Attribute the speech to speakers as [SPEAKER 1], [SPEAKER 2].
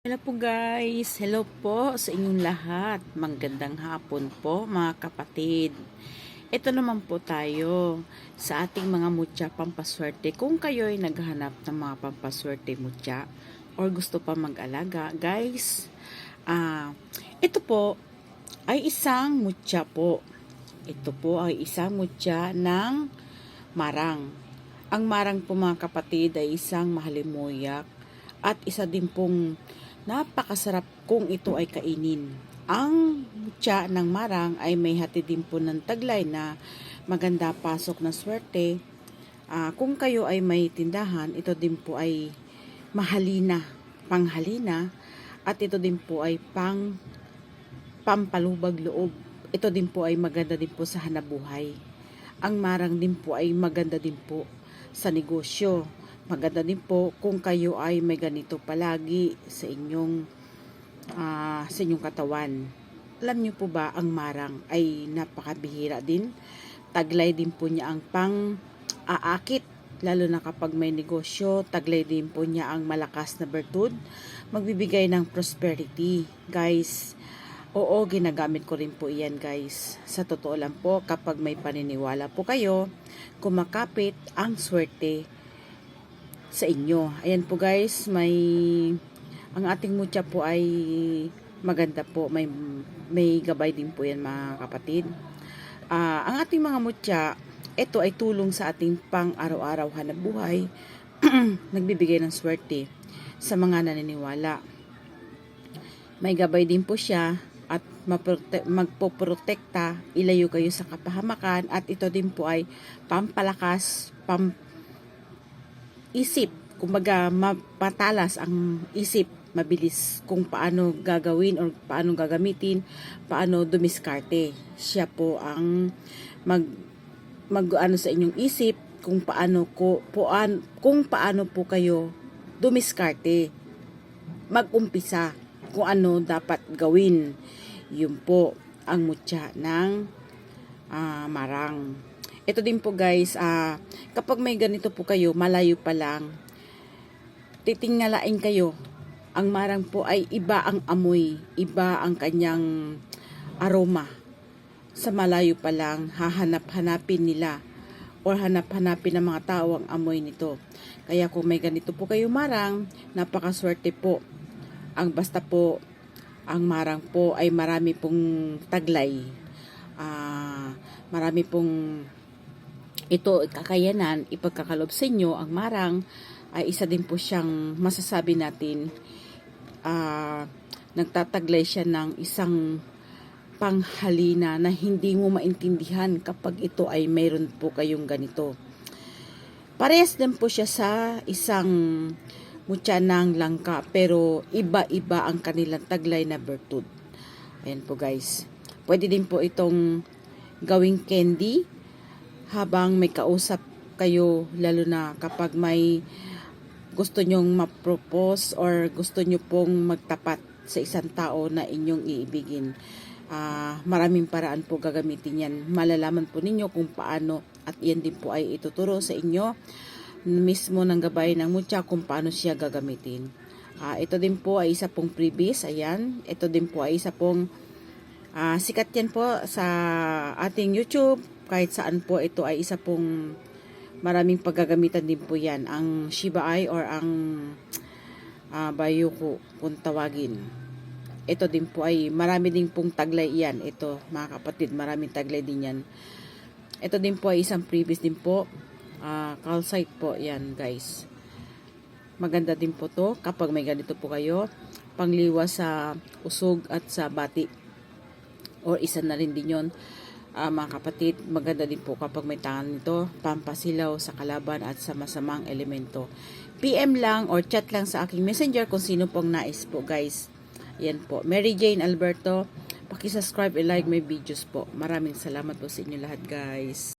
[SPEAKER 1] Hello po guys, hello po sa inyong lahat. Magandang hapon po mga kapatid. Ito naman po tayo sa ating mga mutya pampaswerte. Kung kayo ay naghahanap ng mga pampaswerte mutya or gusto pa mag-alaga, guys, ah, ito po ay isang mutya po. Ito po ay isang mutya ng marang. Ang marang po mga kapatid ay isang mahalimuyak at isa din pong napakasarap kung ito ay kainin. Ang mutya ng marang ay may hati din po ng taglay na maganda pasok na swerte. Ah, kung kayo ay may tindahan, ito din po ay mahalina, panghalina, at ito din po ay pang pampalubag loob. Ito din po ay maganda din po sa hanabuhay. Ang marang din po ay maganda din po sa negosyo. Maganda din po kung kayo ay may ganito palagi sa inyong ah, sa inyong katawan. Alam niyo po ba ang marang ay napakabihira din. Taglay din po niya ang pang aakit lalo na kapag may negosyo, taglay din po niya ang malakas na bertud, magbibigay ng prosperity. Guys, oo, ginagamit ko rin po iyan guys. Sa totoo lang po, kapag may paniniwala po kayo, kumakapit ang swerte sa inyo. Ayan po guys, may ang ating mutya po ay maganda po. May may gabay din po yan mga kapatid. Ah, ang ating mga mutya, ito ay tulong sa ating pang araw-araw hanap buhay. Nagbibigay ng swerte sa mga naniniwala. May gabay din po siya at magpoprotekta, ilayo kayo sa kapahamakan at ito din po ay pampalakas, pam isip, kumbaga mapatalas ang isip, mabilis kung paano gagawin or paano gagamitin, paano dumiskarte. Siya po ang mag mag ano sa inyong isip kung paano ko po an, kung paano po kayo dumiskarte. Mag-umpisa kung ano dapat gawin. Yun po ang mutya ng ah, marang. Ito din po guys, ah, kapag may ganito po kayo, malayo pa lang, titingalain kayo. Ang marang po ay iba ang amoy, iba ang kanyang aroma. Sa malayo pa lang, hahanap-hanapin nila or hanap-hanapin ng mga tao ang amoy nito. Kaya kung may ganito po kayo marang, napakaswerte po. Ang basta po, ang marang po ay marami pong taglay. Ah, marami pong ito kakayanan, ipagkakalob sa inyo, ang marang ay isa din po siyang masasabi natin ah, nagtataglay siya ng isang panghalina na hindi mo maintindihan kapag ito ay mayroon po kayong ganito. Parehas din po siya sa isang mutya ng langka pero iba-iba ang kanilang taglay na bertud. Ayan po guys. Pwede din po itong gawing candy habang may kausap kayo lalo na kapag may gusto nyong ma-propose or gusto nyo pong magtapat sa isang tao na inyong iibigin. Ah, maraming paraan po gagamitin yan. Malalaman po ninyo kung paano at yan din po ay ituturo sa inyo mismo ng gabay ng mutya kung paano siya gagamitin. Ah, ito din po ay isa pong freebies. Ayan. Ito din po ay isa pong ah, sikat yan po sa ating YouTube. Kahit saan po ito ay isa pong maraming paggagamitan din po yan. Ang Shiba Eye or ang uh, Bayuko kung tawagin. Ito din po ay marami din pong taglay yan. Ito mga kapatid, maraming taglay din yan. Ito din po ay isang previous din po. Uh, calcite po yan guys. Maganda din po to kapag may ganito po kayo. Pangliwas sa usog at sa bati. Or isa na rin din yon uh, mga kapatid, maganda din po kapag may tangan nito, pampasilaw sa kalaban at sa masamang elemento. PM lang or chat lang sa aking messenger kung sino pong nais po guys. Yan po. Mary Jane Alberto, pakisubscribe and like my videos po. Maraming salamat po sa inyo lahat guys.